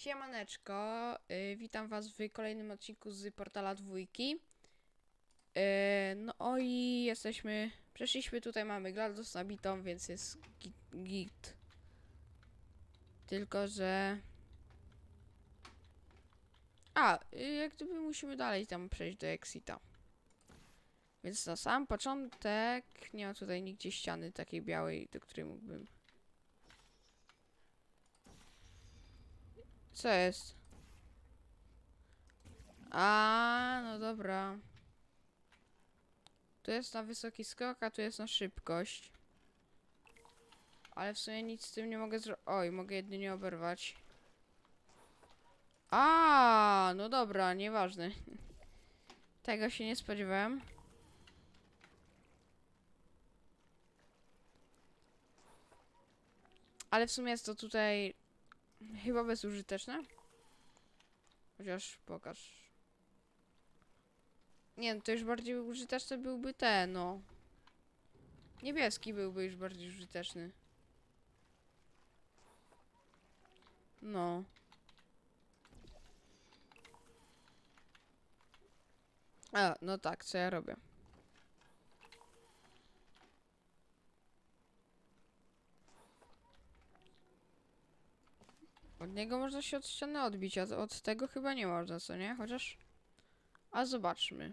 Siemaneczko, y, witam was w kolejnym odcinku z portala dwójki. Y, no i jesteśmy, przeszliśmy tutaj, mamy GLaDOS nabitą, więc jest git, git. Tylko, że... A, y, jak gdyby musimy dalej tam przejść do Exita. Więc na sam początek nie ma tutaj nigdzie ściany takiej białej, do której mógłbym... Co jest? A, no dobra. Tu jest na wysoki skok, a tu jest na szybkość. Ale w sumie nic z tym nie mogę zrobić. Oj, mogę jedynie oberwać. A, no dobra, nieważne. Tego się nie spodziewałem. Ale w sumie jest to tutaj chyba bezużyteczne. Chociaż pokaż. Nie, no to już bardziej użyteczny byłby ten, no. Niebieski byłby już bardziej użyteczny. No. A, no tak, co ja robię? Od niego można się od ściany odbić, a od tego chyba nie można, co nie? Chociaż... A zobaczmy.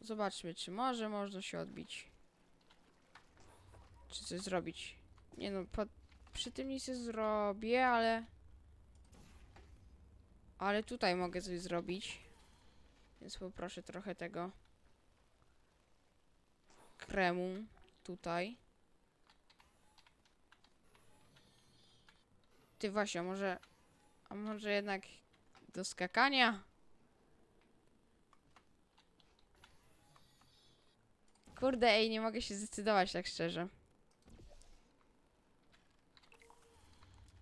Zobaczmy, czy może można się odbić. Czy coś zrobić. Nie no, przy tym nic nie zrobię, ale... Ale tutaj mogę coś zrobić. Więc poproszę trochę tego... Kremu. Tutaj. Ty właśnie, może... A może jednak do skakania? Kurde, ej, nie mogę się zdecydować tak szczerze.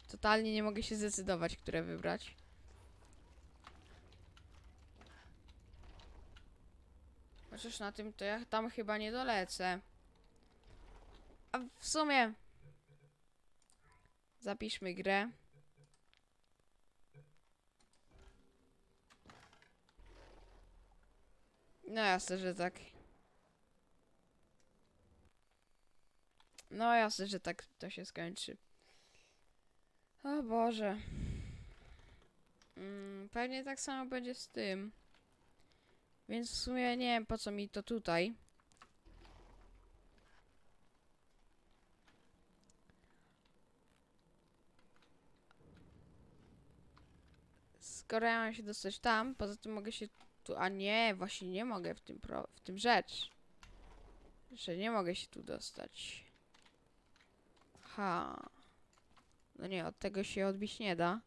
Totalnie nie mogę się zdecydować, które wybrać. Chociaż na tym to ja tam chyba nie dolecę. A w sumie... Zapiszmy grę. No jasne, że tak. No jasne, że tak to się skończy. O Boże. Mm, pewnie tak samo będzie z tym. Więc w sumie nie wiem po co mi to tutaj. Skoro ja mam się dostać tam, poza tym mogę się tu... A nie, właśnie nie mogę w tym, pro, w tym rzecz. Że nie mogę się tu dostać. Ha. No nie, od tego się odbić nie da.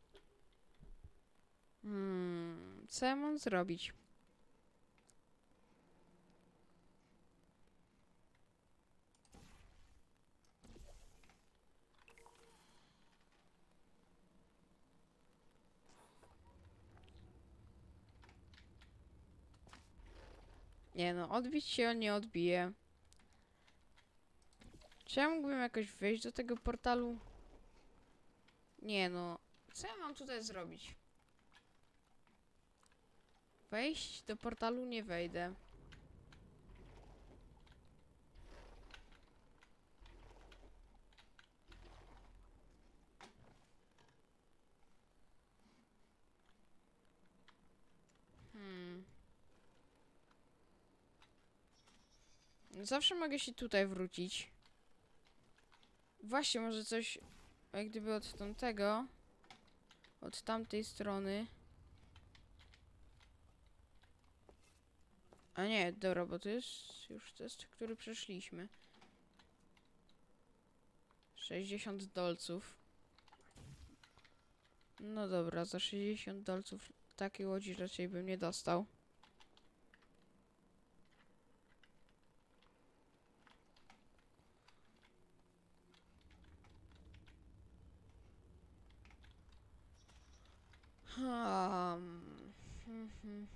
Hmm, co ja mam zrobić? Nie no, odbić się on nie odbije. Czy ja mógłbym jakoś wejść do tego portalu? Nie no, co ja mam tutaj zrobić? Wejść do portalu nie wejdę. Hmm. Zawsze mogę się tutaj wrócić. Właśnie, może coś jak gdyby od tamtego, od tamtej strony. A nie, dobra, bo to jest już test, który przeszliśmy. 60 dolców. No dobra, za 60 dolców takiej łodzi raczej bym nie dostał. Hmm. Hmm, hmm, hmm, hmm, hmm.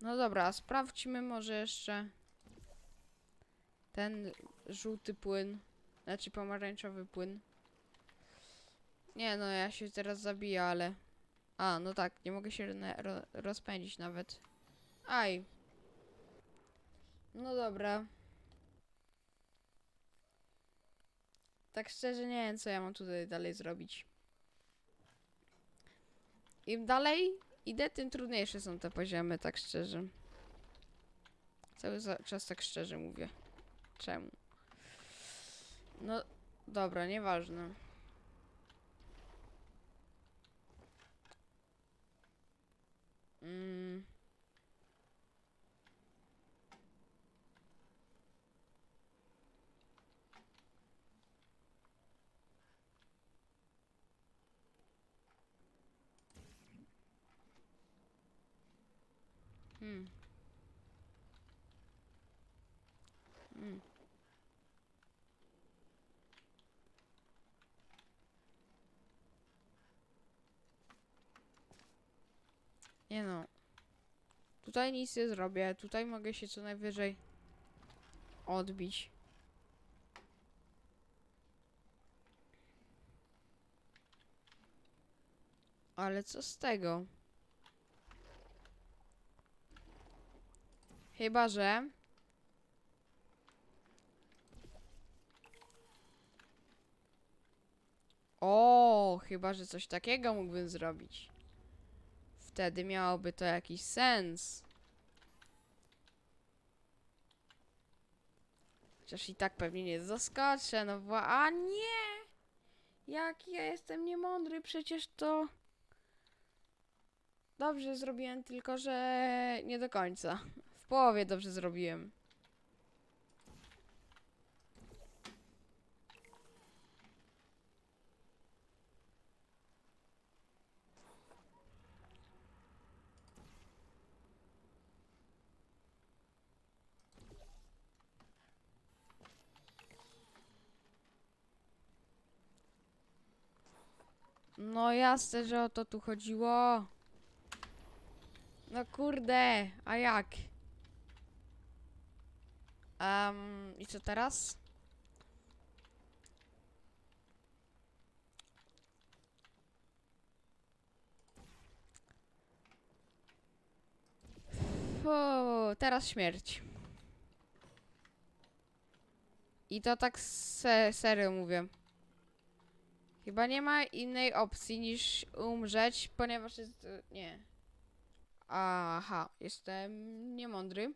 No dobra, sprawdźmy może jeszcze ten żółty płyn. Znaczy pomarańczowy płyn. Nie no, ja się teraz zabiję, ale... A, no tak, nie mogę się ro rozpędzić nawet. Aj. No dobra. Tak szczerze nie wiem, co ja mam tutaj dalej zrobić. Im dalej idę, tym trudniejsze są te poziomy, tak szczerze. Cały za- czas tak szczerze mówię. Czemu? No, dobra, nieważne. Mm. Hmm. Hmm. Nie no. Tutaj nic nie zrobię. Tutaj mogę się co najwyżej odbić. Ale co z tego? Chyba, że... O, chyba, że coś takiego mógłbym zrobić. Wtedy miałoby to jakiś sens. Chociaż i tak pewnie nie zaskoczę, no bo... A nie! Jak ja jestem niemądry, przecież to... Dobrze zrobiłem, tylko że nie do końca. W połowie dobrze zrobiłem. No jasne, że o to tu chodziło. No kurde, a jak? Um, I co teraz? Fu, teraz śmierć. I to tak se serio mówię. Chyba nie ma innej opcji niż umrzeć, ponieważ jest... y, Nie. Aha, jestem niemądry.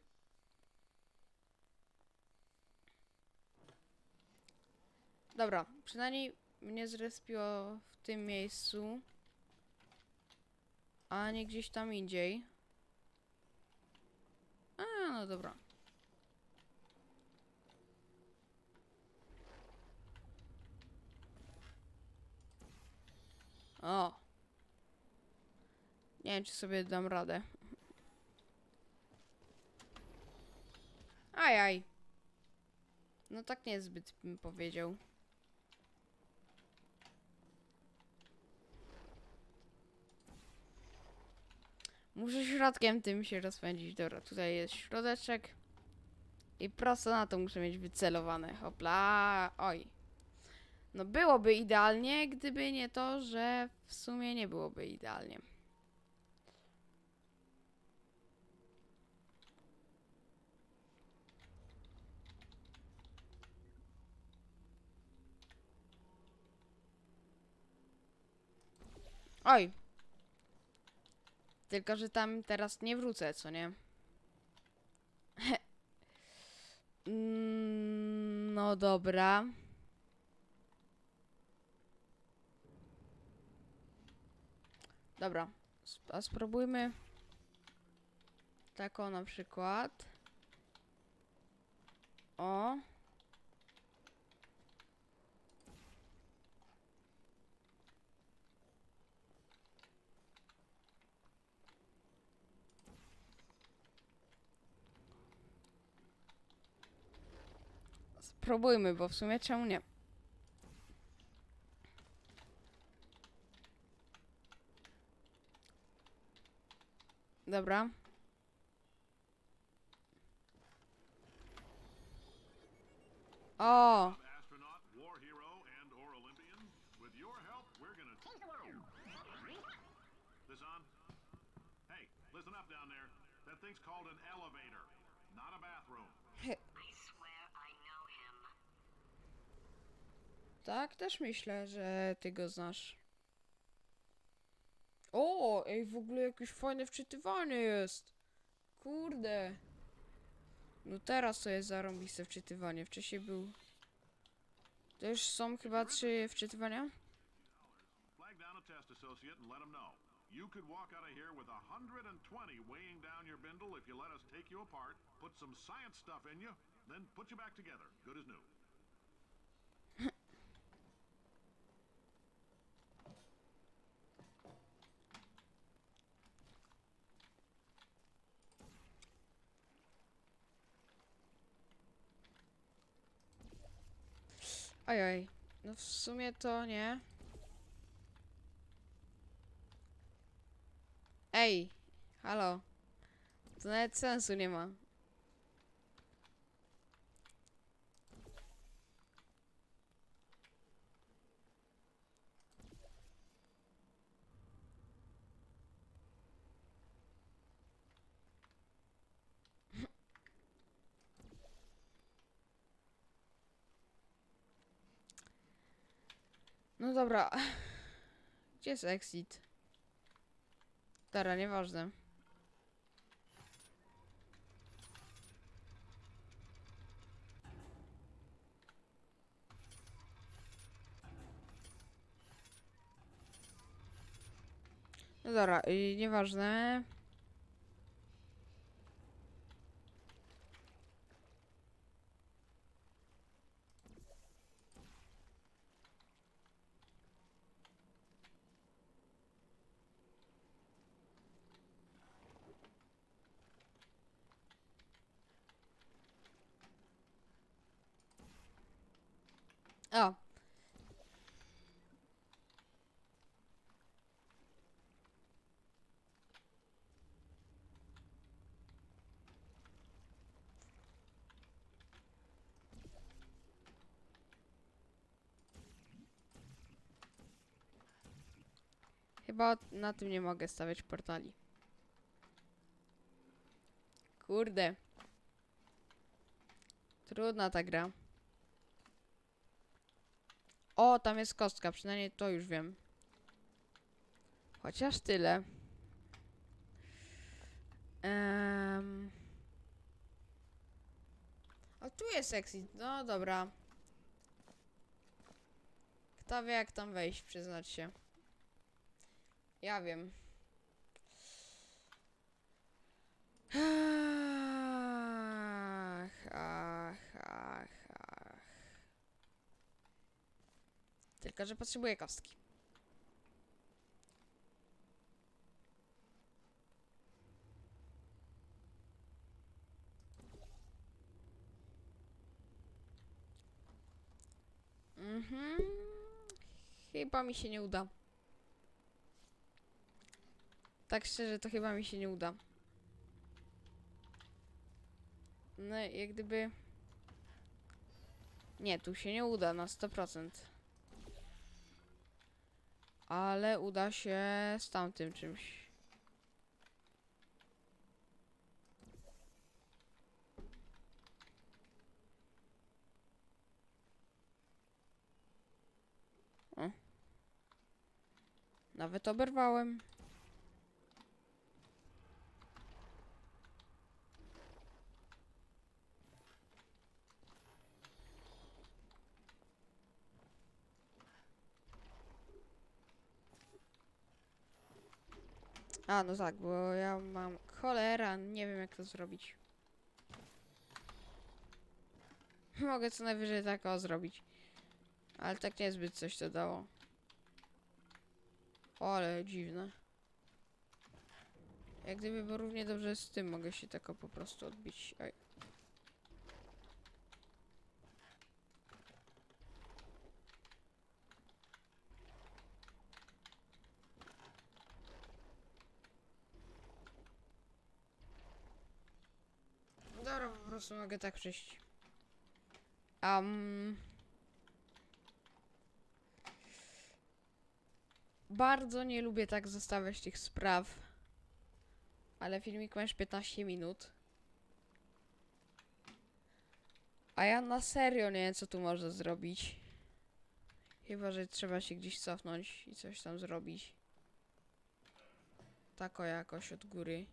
Dobra, przynajmniej mnie zrespiło w tym miejscu, a nie gdzieś tam indziej. A, no dobra. O. Nie wiem, czy sobie dam radę. Ajaj. No tak niezbyt bym powiedział. Muszę środkiem tym się rozpędzić. Dobra, tutaj jest środeczek. I prosto na to muszę mieć wycelowane. Hopla. Oj. No byłoby idealnie, gdyby nie to, że w sumie nie byłoby idealnie. Oj. Tylko, że tam teraz nie wrócę, co nie? Mm, no dobra. Dobra. A spróbujmy. Taką na przykład. O. spróbujmy, bo w sumie czemu nie? Dobra. O! Hey, listen up down there. That thing's called an elevator. Tak, też myślę, że ty go znasz. O, ej, w ogóle jakieś fajne wczytywanie jest. Kurde. No teraz to jest zarąbiste wczytywanie. Wcześniej był... To już są chyba trzy wczytywania? Flag down a test associate and let him know. You could walk out of here with 120 weighing down your bindle if you let us take you apart, put some science stuff in you, then put you back together, good as new. Ojoj. No w sumie to nie. Ej, halo. To nawet sensu nie ma. No dobra. Gdzie jest exit? Dobra, nieważne. No dobra, i nieważne. O. Chyba na tym nie mogę stawiać portali. Kurde. Trudna ta gra. O, tam jest kostka, przynajmniej to już wiem. Chociaż tyle. Em. O, tu jest exit. No dobra. Kto wie, jak tam wejść, przyznać się. Ja wiem. Ach, ach, ach, ach. Tylko, że potrzebuję kostki. Mhm. Chyba mi się nie uda. Tak szczerze, to chyba mi się nie uda. No, jak gdyby... Nie, tu się nie uda na 100%. Ale uda się z tamtym czymś. Nawet oberwałem. A, no tak, bo ja mam cholera, nie wiem jak to zrobić. Mogę co najwyżej tak o zrobić. Ale tak niezbyt coś to dało. O, ale dziwne. Jak gdyby, bo równie dobrze z tym mogę się tak po prostu odbić. Oj. Dobra, po prostu mogę tak przejść. Um, bardzo nie lubię tak zostawiać tych spraw. Ale filmik ma już 15 minut. A ja na serio nie wiem, co tu można zrobić. Chyba, że trzeba się gdzieś cofnąć i coś tam zrobić. Tako jakoś od góry.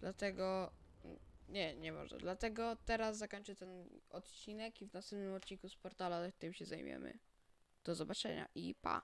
Dlatego... Nie, nie może. Dlatego teraz zakończę ten odcinek i w następnym odcinku z portala tym się zajmiemy. Do zobaczenia i pa!